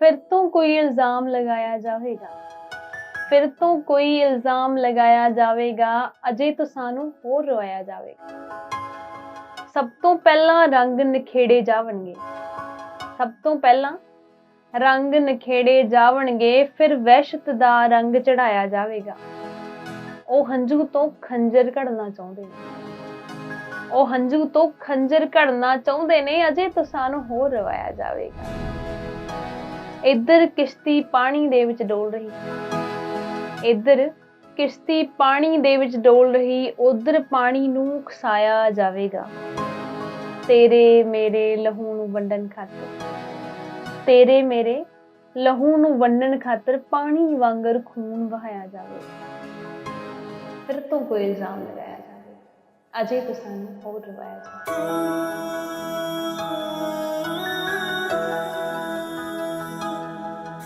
ਫਿਰ ਤੋਂ ਕੋਈ ਇਲਜ਼ਾਮ ਲਗਾਇਆ ਜਾਵੇਗਾ। ਫਿਰ ਤੋਂ ਕੋਈ ਇਲਜ਼ਾਮ ਲਗਾਇਆ ਜਾਵੇਗਾ, ਅਜੇ ਤੋਂ ਸਾਨੂੰ ਹੋਰ ਰਵਾਇਆ ਜਾਵੇਗਾ। ਸਭ ਤੋਂ ਪਹਿਲਾਂ ਰੰਗ ਨਿਖੇੜੇ ਜਾਵਣਗੇ। ਸਭ ਤੋਂ ਪਹਿਲਾਂ ਰੰਗ ਨਿਖੇੜੇ ਜਾਵਣਗੇ, ਫਿਰ ਵਹਿਸ਼ਤ ਦਾ ਰੰਗ ਚੜਾਇਆ ਜਾਵੇਗਾ। ਉਹ ਹੰਝੂ ਤੋਂ ਖੰਜਰ ਘੜਨਾ ਚਾਹੁੰਦੇ ਨੇ। ਉਹ ਹੰਝੂ ਤੋਂ ਖੰਜਰ ਘੜਨਾ ਚਾਹੁੰਦੇ ਨੇ, ਅਜੇ ਤਾਂ ਸਾਨੂੰ ਹੋਰ ਰਵਾਇਆ ਜਾਵੇਗਾ। ਇੱਧਰ ਕਿਸ਼ਤੀ ਪਾਣੀ ਦੇ ਵਿੱਚ ਡੋਲ ਰਹੀ। ਇੱਧਰ ਕਿਸ਼ਤੀ ਪਾਣੀ ਦੇ ਵਿੱਚ ਡੋਲ ਰਹੀ, ਉਧਰ ਪਾਣੀ ਨੂੰ ਖਸਾਇਆ ਜਾਵੇਗਾ। ਤੇਰੇ ਮੇਰੇ ਲਹੂ ਨੂੰ ਵੰਡਣ ਖਾਤਰ। ਤੇਰੇ ਮੇਰੇ ਲਹੂ ਨੂੰ ਵੰਡਣ ਖਾਤਰ ਪਾਣੀ ਵਾਂਗਰ ਖੂਨ ਵਹਾਇਆ ਜਾਵੇਗਾ ਫਿਰ ਤੋਂ ਕੋਈ ਇਲਜ਼ਾਮ ਲਗਾਇਆ ਜਾਵੇ। ਅਜੇ ਤਾਂ ਸਾਨੂੰ ਹੋਰ ਰਵਾਇਆ ਜਾਵੇ।